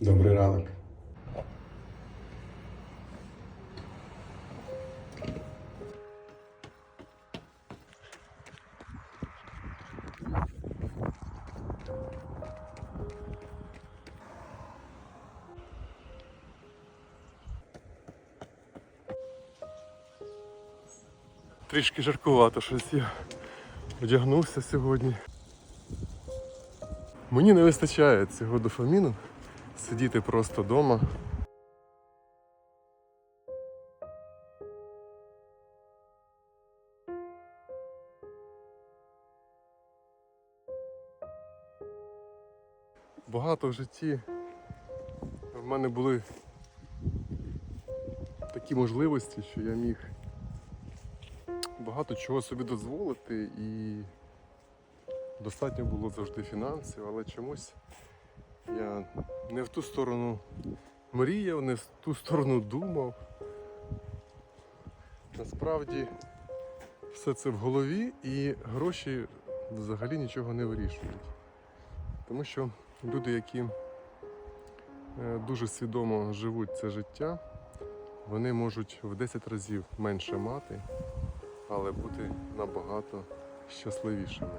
Добрий ранок. Трішки жаркувато щось я одягнувся сьогодні. Мені не вистачає цього дофаміну сидіти просто вдома. Багато в житті в мене були такі можливості, що я міг багато чого собі дозволити і достатньо було завжди фінансів, але чомусь я не в ту сторону мріяв, не в ту сторону думав. Насправді все це в голові і гроші взагалі нічого не вирішують. Тому що люди, які е, дуже свідомо живуть це життя, вони можуть в 10 разів менше мати, але бути набагато щасливішими.